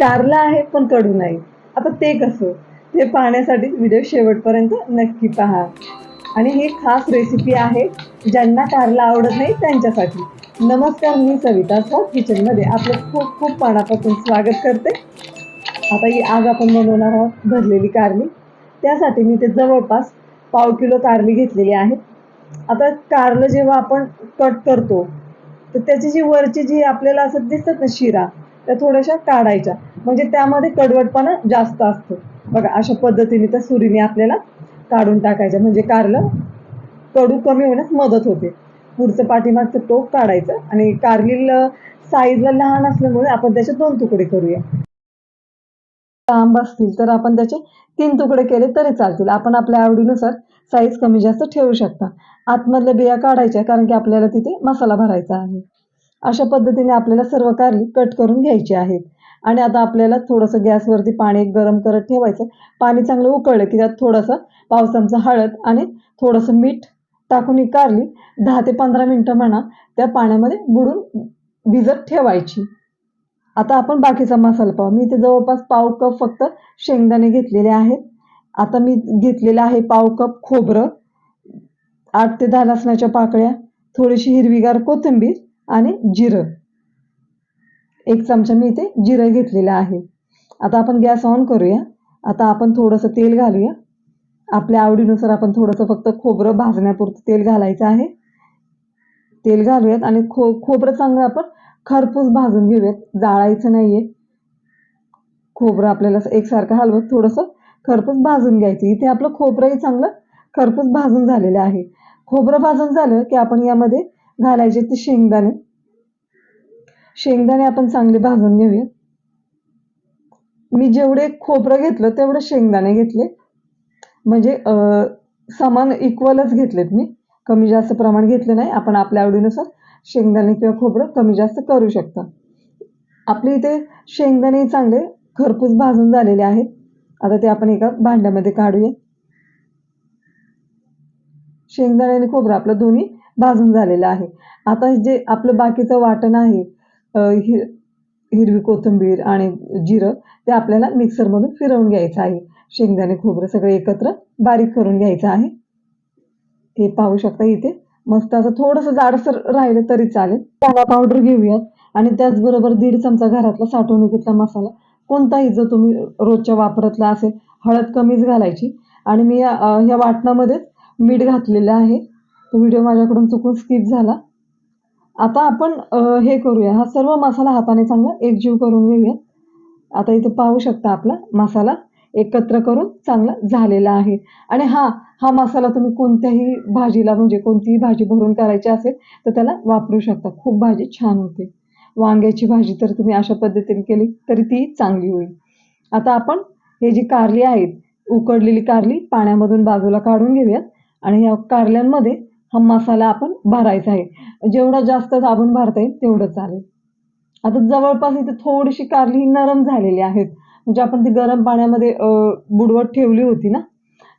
कारला आहे पण कडू नाही. आता ते कसं? ते पाहण्यासाठी व्हिडिओ शेवटपर्यंत नक्की पहा. आणि ही खास रेसिपी आहे ज्यांना कारला आवडत नाही त्यांच्यासाठी. नमस्कार मी सविता सौ किचनमध्ये आपलं खूप खूप मनापासून स्वागत करते. आता ही आग आपण बनवणार आहोत भरलेली कारली. त्यासाठी मी ते जवळपास पाव किलो कारली घेतलेली आहे. आता कारलं जेव्हा आपण कट करतो तर त्याची जी वरची जी आपल्याला असं दिसतात ना शिरा त्या थोड्याशा काढायच्या. म्हणजे त्यामध्ये कडवटपणा जास्त असतो. बघा अशा पद्धतीने त्या सुरीने आपल्याला काढून टाकायच्या. म्हणजे कारलं कडू कमी होण्यास मदत होते. पुढचं पाठीमागचं टोक काढायचं आणि कारलीला साईजला लहान असल्यामुळे आपण त्याचे दोन तुकडे करूया. लांब असतील तर आपण त्याचे तीन तुकडे केले तरी चालतील. आपण आपल्या आवडीनुसार साईज कमी जास्त ठेवू शकता. आतमधल्या बिया काढायच्या कारण की आपल्याला तिथे मसाला भरायचा आहे. अशा पद्धतीने आपल्याला सर्व कारली कट करून घ्यायचे आहेत. आणि आता आपल्याला थोडंसं गॅसवरती पाणी गरम करत ठेवायचं. पाणी चांगलं उकळलं की त्यात थोडंसं पाव चमचा हळद आणि थोडंसं मीठ टाकून ही कारली दहा ते पंधरा मिनटं म्हणा त्या पाण्यामध्ये बुडून भिजत ठेवायची. आता आपण बाकीचा मसाला पाव मी इथे जवळपास पाव कप फक्त शेंगदाणे घेतलेले आहेत. आता मी घेतलेलं आहे पाव कप खोबरं. आठ ते दहा लसणाच्या पाकळ्या थोडीशी हिरवीगार कोथिंबीर आणि जिरं. एक चमचा मी इथे जिरं घेतलेलं आहे. आता आपण गॅस ऑन करूया. आता आपण थोडंसं तेल घालूया. आपल्या आवडीनुसार आपण थोडंसं फक्त खोबरं भाजण्यापुरतं तेल घालायचं आहे. तेल घालूयात आणि खो खोबरं चांगलं आपण खरपूस भाजून घेऊयात. जाळायचं नाही आहे खोबरं आपल्याला एकसारखं हलवत थोडंसं खरपूस भाजून घ्यायचं. इथे आपलं खोबरंही चांगलं खरपूस भाजून झालेलं आहे. खोबरं भाजून झालं की आपण यामध्ये घालायचे ते शेंगदाणे. शेंगदाणे आपण चांगले भाजून घेऊयात. मी जेवढे खोबरं घेतलं तेवढं शेंगदाणे घेतले. म्हणजे समान इक्वलच घेतलेत मी. कमी जास्त प्रमाण घेतले नाही. आपण आपल्या आवडीनुसार शेंगदाणे किंवा खोबरं कमी जास्त करू शकता. आपले इथे शेंगदाणे चांगले खरपूस भाजून झालेले आहेत. आता ते आपण एका भांड्यामध्ये काढूया. शेंगदाणे आणि खोबरं आपलं दोन्ही भाजून झालेलं आहे. आता जे आपलं बाकीचं वाटण आहे हि हिरवी कोथिंबीर आणि जिरं ते आपल्याला मिक्सरमधून फिरवून घ्यायचं आहे. शेंगदाणे खोबरं सगळे एकत्र बारीक करून घ्यायचं आहे. हे पाहू शकता इथे. मस्त असं थोडंसं जाडसर राहिलं तरी चालेल. धना पावडर घेऊयात. आणि त्याचबरोबर दीड चमचा घरातला साठवणुकीतला मसाला. कोणताही जो तुम्ही रोजच्या वापरातला असेल हळद कमीच घालायची. आणि मी या ह्या वाटणामध्येच मीठ घातलेलं आहे. तो व्हिडिओ माझ्याकडून चुकून स्किप झाला. आता आपण हे करूया. हा सर्व मसाला हाताने चांगला एकजीव करून घेऊयात आता इथे पाहू शकता आपला मसाला एकत्र करून चांगला झालेला आहे. आणि हा हा मसाला तुम्ही कोणत्याही भाजीला म्हणजे कोणतीही भाजी भरून करायची असेल तर त्याला वापरू शकता. खूप भाजी छान होते. वांग्याची भाजी तर तुम्ही अशा पद्धतीने केली तरी ती चांगली होईल. आता आपण हे जी कारली आहेत उकडलेली कारली पाण्यामधून बाजूला काढून घेऊयात. आणि या कारल्यांमध्ये हा मसाला आपण भरायचा आहे. जेवढा जास्त दाबून भरता येईल तेवढं चालेल. आता जवळपास इथे थोडीशी कारली ही नरम झालेली आहेत. म्हणजे आपण ती गरम पाण्यामध्ये बुडवत ठेवली होती ना?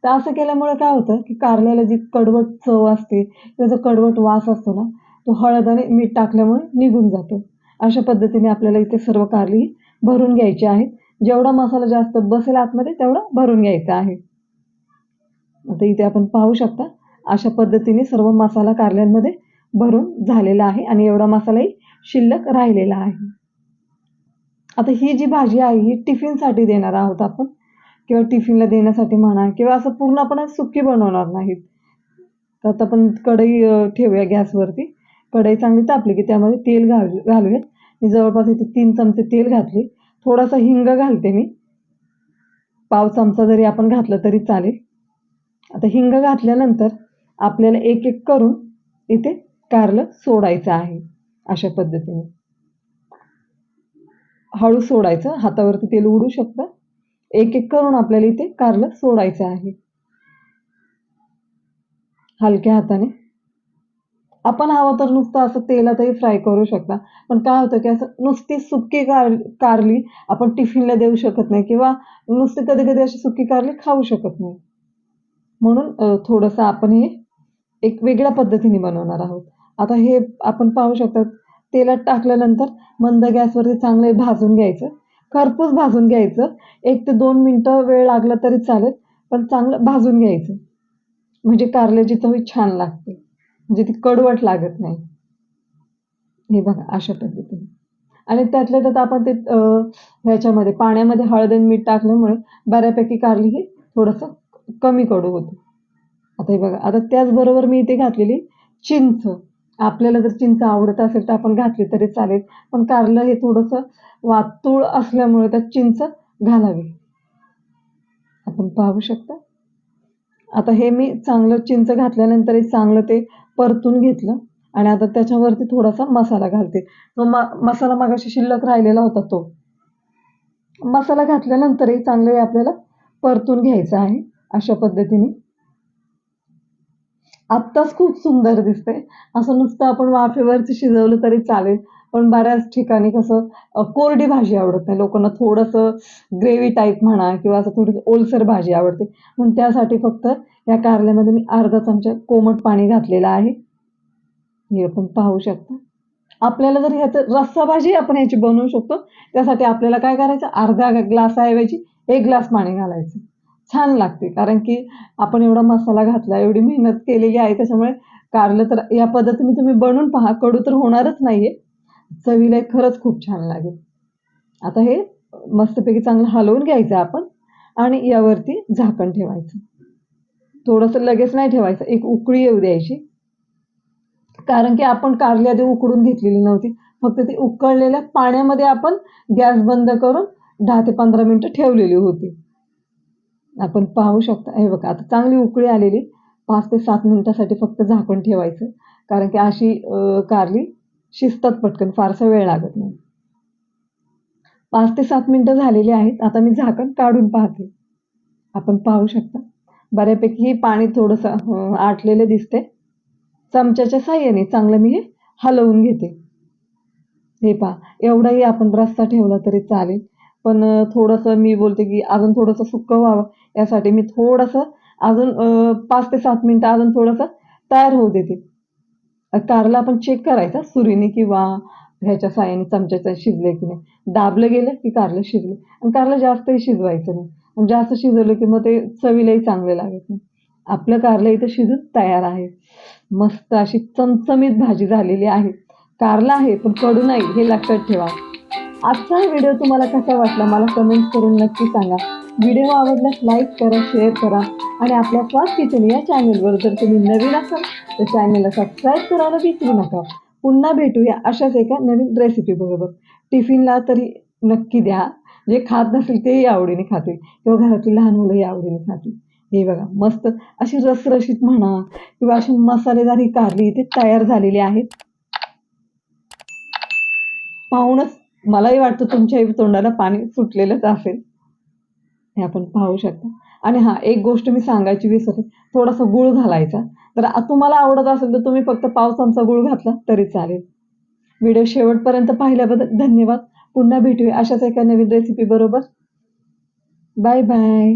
तर असं केल्यामुळे काय होतं की कारल्याला जी कडवट चव असते त्याचा कडवट वास असतो ना तो हळद आणि मीठ टाकल्यामुळे निघून जातो. अशा पद्धतीने आपल्याला इथे सर्व कारली भरून घ्यायची आहेत. जेवढा मसाला जास्त बसेल आतमध्ये तेवढा भरून घ्यायचा आहे. आता इथे आपण पाहू शकता अशा पद्धतीने सर्व मसाला कारल्यांमध्ये भरून झालेला आहे आणि एवढा मसालाही शिल्लक राहिलेला आहे. आता ही जी भाजी आहे ही टिफिनसाठी देणार आहोत आपण किंवा टिफिनला देण्यासाठी म्हणा किंवा असं पूर्ण आपण सुकी बनवणार नाहीत. तर आता आपण कढई ठेवूया गॅसवरती. कढई चांगली तापली की त्यामध्ये तेल घाल घालूयात. मी जवळपास इथे तीन चमचे तेल घातले. थोडासा हिंग घालते मी. पाव चमचा जरी आपण घातलं तरी चालेल. आता हिंग घातल्यानंतर आपल्याला एक एक करून इथे कारलं सोडायचं आहे अशा पद्धतीने. हळू सोडायचं हातावरती तेल उडू शकतं. एक एक करून आपल्याला इथे कारलं सोडायचं आहे. हलक्या हाताने. आपण हवं तर नुसतं असं तेलातही फ्राय करू शकता पण काय होतं की असं नुसती सुकी कार कारली आपण टिफिनला देऊ शकत नाही किंवा नुसती कधी कधी अशी सुकी कारली खाऊ शकत नाही. म्हणून थोडंसं आपण हे एक वेगळ्या पद्धतीने बनवणार आहोत. आता हे आपण पाहू शकता तेलात टाकल्यानंतर मंद गॅसवरती चांगलं भाजून घ्यायचं. खरपूस भाजून घ्यायचं. एक ते दोन मिनटं वेळ लागला तरी चालेल पण चांगलं भाजून घ्यायचं. म्हणजे कारल्याची चव छान लागते. म्हणजे ती कडवट लागत नाही. हे बघा अशा पद्धतीने. आणि त्यातल्या त्यात आपण ते ह्याच्यामध्ये पाण्यामध्ये हळद आणि मीठ टाकल्यामुळे बऱ्यापैकी कारली ही थोडंसं कमी कडू होतं. आता हे बघा आता त्याचबरोबर मी इथे घातलेली चिंच. आपल्याला जर चिंच आवडत असेल तर आपण घातली तरी चालेल पण कारलं हे थोडंसं वातूळ असल्यामुळे त्यात चिंच घालावी. आपण पाहू शकता. आता हे मी चांगलं चिंच घातल्यानंतर चांगलं ते परतून घेतलं आणि आता त्याच्यावरती थोडासा मसाला घालते. तो म मसाला मागाशी शिल्लक राहिलेला होता तो. मसाला घातल्यानंतरही चांगलं हे आपल्याला परतून घ्यायचं आहे अशा पद्धतीने. आत्ताच खूप सुंदर दिसते. असं नुसतं आपण वाफेवरती शिजवलं तरी चालेल. पण बऱ्याच ठिकाणी कसं कोरडी भाजी आवडत नाही. लोकांना थोडंसं ग्रेव्ही टाईप म्हणा किंवा असं थोडी ओलसर भाजी आवडते. म्हणून त्यासाठी फक्त या कारल्यामध्ये मी अर्धा चमचा कोमट पाणी घातलेलं आहे. हे आपण पाहू शकता. आपल्याला जर ह्याचं रस्सा भाजी आपण ह्याची बनवू शकतो. त्यासाठी आपल्याला काय करायचं? अर्धा ग्लासाऐवजी एक ग्लास पाणी घालायचं. छान लागते. कारण की आपण एवढा मसाला घातला एवढी मेहनत केलेली आहे त्याच्यामुळे कारलं तर या पद्धतीने तुम्ही बनवून पहा. कडू तर होणारच नाहीये. चवीला खरंच खूप छान लागेल. आता हे मस्तपैकी चांगलं हलवून घ्यायचं आपण आणि यावरती झाकण ठेवायचं. थोडंसं लगेच नाही ठेवायचं एक उकळी येऊ द्यायची. कारण की आपण कारली आधी उकडून घेतलेली नव्हती. फक्त ती उकळलेल्या पाण्यामध्ये आपण गॅस बंद करून दहा ते पंधरा मिनटं ठेवलेली होती. आपण पाहू शकता. हे बघा आता चांगली उकळी आलेली. पाच ते सात मिनिटासाठी फक्त झाकण ठेवायचं. कारण की अशी कारली शिजतात पटकन फारसा वेळ लागत नाही. पाच ते सात मिनिटं झालेली आहेत. आता मी झाकण काढून पाहते. आपण पाहू शकता. बऱ्यापैकी हे पाणी थोडंसं आटलेलं दिसते चमच्याच्या साह्याने चांगलं मी हे हलवून घेते. हे पहा एवढाही आपण रस्सा ठेवला तरी चालेल. पण थोडंसं मी बोलते की अजून थोडंसं सुकं व्हावं यासाठी मी थोडंसं अजून पाच ते सात मिनटं अजून थोडंसं तयार होऊ देते. कारला आपण चेक करायचा सुरीने किंवा ह्याच्या साह्याने चमच्याच्या शिजले की नाही. दाबलं गेलं की कारलं शिजलं. आणि कारलं जास्तही शिजवायचं नाही. जास्त शिजवलं की मग ते चवीलाही चांगले लागत नाही. आपलं कारलं इथं शिजून तयार आहे. मस्त अशी चमचमीत भाजी झालेली आहे. कारला आहे पण कडू नाही हे लक्षात ठेवा. आजचा हा व्हिडिओ तुम्हाला कसा वाटला मला कमेंट करून नक्की सांगा. व्हिडिओ आवडल्यास लाईक करा शेअर करा आणि आपल्या स्वाद किचन या चॅनलवर जर तुम्ही नवीन असाल तर चॅनलला सबस्क्राईब करायला विसरू नका. पुन्हा भेटूया अशाच एका नवीन रेसिपी बरोबर. टिफिनला तरी नक्की द्या. जे खात नसेल तेही आवडीने खातील. किंवा घरातील लहान मुलंही आवडीने खातील. हे बघा मस्त अशी रसरशीत म्हणा किंवा अशी मसालेदार ही कारली इथे तयार झालेली आहेत. पाहूनच मलाही वाटतं तुमच्याही तोंडाला पाणी सुटलेलंच असेल. हे आपण पाहू शकता. आणि हां एक गोष्ट मी सांगायची विसरते थोडासा गुळ घालायचा. तर तुम्हाला आवडत असेल तर तुम्ही फक्त पाव चमचा गुळ घातला तरी चालेल. व्हिडिओ शेवटपर्यंत पाहिल्याबद्दल धन्यवाद. पुन्हा भेटूया अशाच एका नवीन रेसिपी बरोबर. Bye bye